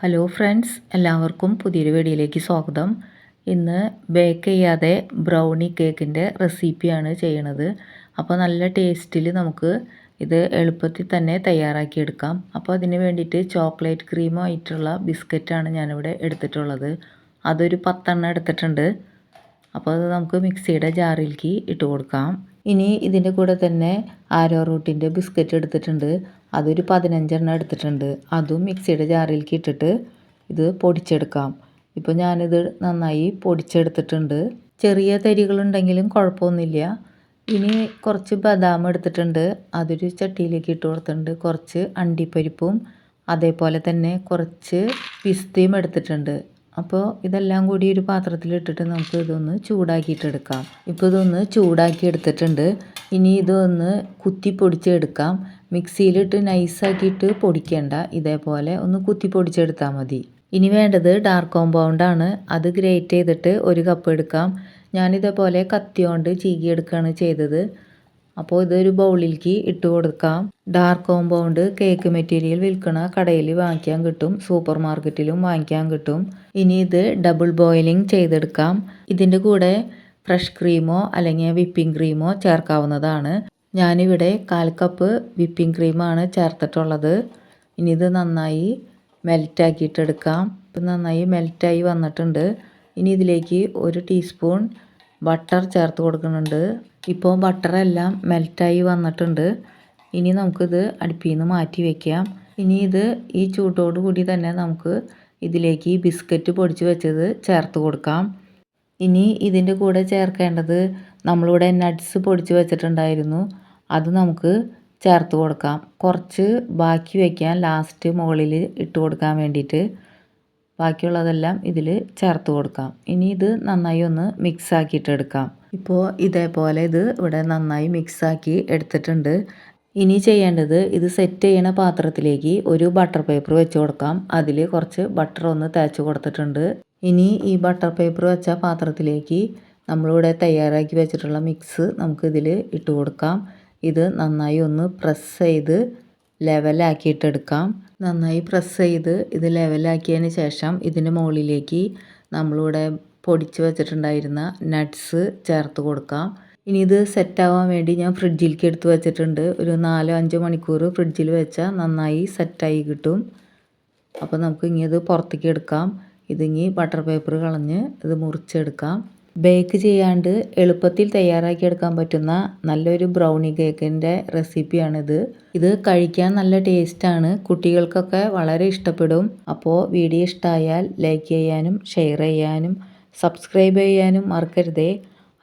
Hello friends എല്ലാവർക്കും പുതിയൊരു വീഡിയോയിലേക്ക് സ്വാഗതം. ഇന്ന് ബേക്ക് ചെയ്യാതെ ബ്രൗണി കേക്കിന്റെ റെസിപ്പിയാണ് ചെയ്യണത്. അപ്പോൾ നല്ല ടേസ്റ്റിൽ നമുക്ക് ഇത് എളുപ്പത്തിൽ തന്നെ തയ്യാറാക്കിയെടുക്കാം. അപ്പോൾ അതിന് വേണ്ടിയിട്ട് ചോക്ലേറ്റ് ക്രീമായിട്ടുള്ള ബിസ്ക്കറ്റാണ് ഞാനിവിടെ എടുത്തിട്ടുള്ളത്. അതൊരു പത്തെണ്ണം എടുത്തിട്ടുണ്ട്. അപ്പോൾ അത് നമുക്ക് മിക്സിയുടെ ജാറിലേക്ക് ഇട്ട് കൊടുക്കാം. ഇനി ഇതിന്റെ കൂടെ തന്നെ ആരോ റൂട്ടിന്റെ ബിസ്ക്കറ്റ് എടുത്തിട്ടുണ്ട്. അതൊരു പതിനഞ്ചെണ്ണം എടുത്തിട്ടുണ്ട്. അതും മിക്സിയുടെ ജാറിലേക്ക് ഇട്ടിട്ട് ഇത് പൊടിച്ചെടുക്കാം. ഇപ്പോൾ ഞാനിത് നന്നായി പൊടിച്ചെടുത്തിട്ടുണ്ട്. ചെറിയ തരികളുണ്ടെങ്കിലും കുഴപ്പമൊന്നുമില്ല. ഇനി കുറച്ച് ബദാം എടുത്തിട്ടുണ്ട്. അതൊരു ചട്ടിയിലേക്ക് ഇട്ട് കൊടുത്തിട്ടുണ്ട്. കുറച്ച് അണ്ടിപ്പരിപ്പും അതേപോലെ തന്നെ കുറച്ച് പിസ്തയും എടുത്തിട്ടുണ്ട്. അപ്പോൾ ഇതെല്ലാം കൂടി ഒരു പാത്രത്തിലിട്ടിട്ട് നമുക്ക് ഇതൊന്ന് ചൂടാക്കിയിട്ടെടുക്കാം ഇപ്പോൾ ഇതൊന്ന് ചൂടാക്കി എടുത്തിട്ടുണ്ട്. ഇനി ഇതൊന്ന് കുത്തി പൊടിച്ചെടുക്കാം. മിക്സിയിലിട്ട് നൈസാക്കിയിട്ട് പൊടിക്കേണ്ട. ഇതേപോലെ ഒന്ന് കുത്തി പൊടിച്ചെടുത്താൽ മതി. ഇനി വേണ്ടത് ഡാർക്ക് കോമ്പൗണ്ടാണ് അത് ഗ്രേറ്റ് ചെയ്തിട്ട് ഒരു കപ്പ് എടുക്കാം. ഞാനിതേപോലെ കത്തിയോണ്ട് ചീകിയെടുക്കുകയാണ് ചെയ്തത്. അപ്പോൾ ഇതൊരു ബൗളിലേക്ക് ഇട്ട് കൊടുക്കാം. ഡാർക്ക് കോമ്പൗണ്ട് കേക്ക് മെറ്റീരിയൽ വിൽക്കുന്ന കടയിൽ വാങ്ങിക്കാൻ കിട്ടും. സൂപ്പർ മാർക്കറ്റിലും വാങ്ങിക്കാൻ കിട്ടും. ഇനി ഇത് ഡബിൾ ബോയിലിംഗ് ചെയ്തെടുക്കാം. ഇതിന്റെ കൂടെ ഫ്രഷ് ക്രീമോ അല്ലെങ്കിൽ വിപ്പിംഗ് ക്രീമോ ചേർക്കാവുന്നതാണ്. ഞാനിവിടെ കാൽ കപ്പ് വിപ്പിംഗ് ക്രീമാണ് ചേർത്തിട്ടുള്ളത്. ഇനി ഇത് നന്നായി മെൽറ്റാക്കിയിട്ടെടുക്കാം ഇപ്പം നന്നായി മെൽറ്റായി വന്നിട്ടുണ്ട്. ഇനി ഇതിലേക്ക് ഒരു ടീസ്പൂൺ ബട്ടർ ചേർത്ത് കൊടുക്കുന്നുണ്ട്. ഇപ്പോൾ ബട്ടറെല്ലാം മെൽറ്റായി വന്നിട്ടുണ്ട്. ഇനി നമുക്കിത് അടുപ്പിൽ നിന്ന് മാറ്റി വയ്ക്കാം ഇനി ഇത് ഈ ചൂട്ടോടു കൂടി തന്നെ നമുക്ക് ഇതിലേക്ക് ഈ ബിസ്ക്കറ്റ് പൊടിച്ച് വെച്ചത് ചേർത്ത് കൊടുക്കാം. ഇനി ഇതിന്റെ കൂടെ ചേർക്കേണ്ടത് നമ്മളിവിടെ നട്ട്സ് പൊടിച്ച് വെച്ചിട്ടുണ്ടായിരുന്നു. അത് നമുക്ക് ചേർത്ത് കൊടുക്കാം. കുറച്ച് ബാക്കി വയ്ക്കാൻ ലാസ്റ്റ് മുകളിൽ ഇട്ട് കൊടുക്കാൻ വേണ്ടിയിട്ട്. ബാക്കിയുള്ളതെല്ലാം ഇതിൽ ചേർത്ത് കൊടുക്കാം. ഇനി ഇത് നന്നായി ഒന്ന് മിക്സ് ആക്കിയിട്ട് എടുക്കാം. ഇപ്പോൾ ഇതേപോലെ ഇത് ഇവിടെ നന്നായി മിക്സ് ആക്കി എടുത്തിട്ടുണ്ട്. ഇനി ചെയ്യേണ്ടത് ഇത് സെറ്റ് ചെയ്യണ പാത്രത്തിലേക്ക് ഒരു ബട്ടർ പേപ്പർ വെച്ച് കൊടുക്കാം. അതിൽ കുറച്ച് ബട്ടർ ഒന്ന് തേച്ച് കൊടുത്തിട്ടുണ്ട്. ഇനി ഈ ബട്ടർ പേപ്പർ വെച്ച പാത്രത്തിലേക്ക് നമ്മളിവിടെ തയ്യാറാക്കി വെച്ചിട്ടുള്ള മിക്സ് നമുക്ക് ഇതിൽ ഇട്ട് കൊടുക്കാം. ഇത് നന്നായി ഒന്ന് പ്രസ് ചെയ്ത് ലെവലാക്കിയിട്ടെടുക്കാം. നന്നായി പ്രസ് ചെയ്ത് ഇത് ലെവലാക്കിയതിന് ശേഷം ഇതിന്റെ മുകളിലേക്ക് നമ്മളിവിടെ പൊടിച്ച് വെച്ചിട്ടുണ്ടായിരുന്ന നട്ട്സ് ചേർത്ത് കൊടുക്കാം. ഇനി ഇത് സെറ്റാവാൻ വേണ്ടി ഞാൻ ഫ്രിഡ്ജിലേക്ക് എടുത്ത് വെച്ചിട്ടുണ്ട്. ഒരു നാലോ അഞ്ചോ മണിക്കൂർ ഫ്രിഡ്ജിൽ വെച്ചാൽ നന്നായി സെറ്റായി കിട്ടും. അപ്പോൾ നമുക്ക് ഇനി ഇത് പുറത്തേക്ക് എടുക്കാം. ഇതിങ്ങി ബട്ടർ പേപ്പർ കളഞ്ഞ് ഇത് മുറിച്ചെടുക്കാം. ബേക്ക് ചെയ്യാണ്ട് എളുപ്പത്തിൽ തയ്യാറാക്കിയെടുക്കാൻ പറ്റുന്ന നല്ലൊരു ബ്രൗണി കേക്കിന്റെ റെസിപ്പിയാണിത് ഇത് കഴിക്കാൻ നല്ല ടേസ്റ്റാണ് കുട്ടികൾക്കൊക്കെ വളരെ ഇഷ്ടപ്പെടും. അപ്പോൾ വീഡിയോ ഇഷ്ടമായാൽ ലൈക്ക് ചെയ്യാനും ഷെയർ ചെയ്യാനും സബ്സ്ക്രൈബ് ചെയ്യാനും മറക്കരുതേ.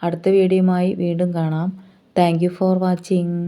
അടുത്ത വീഡിയോയുമായി വീണ്ടും കാണാം. Thank for watching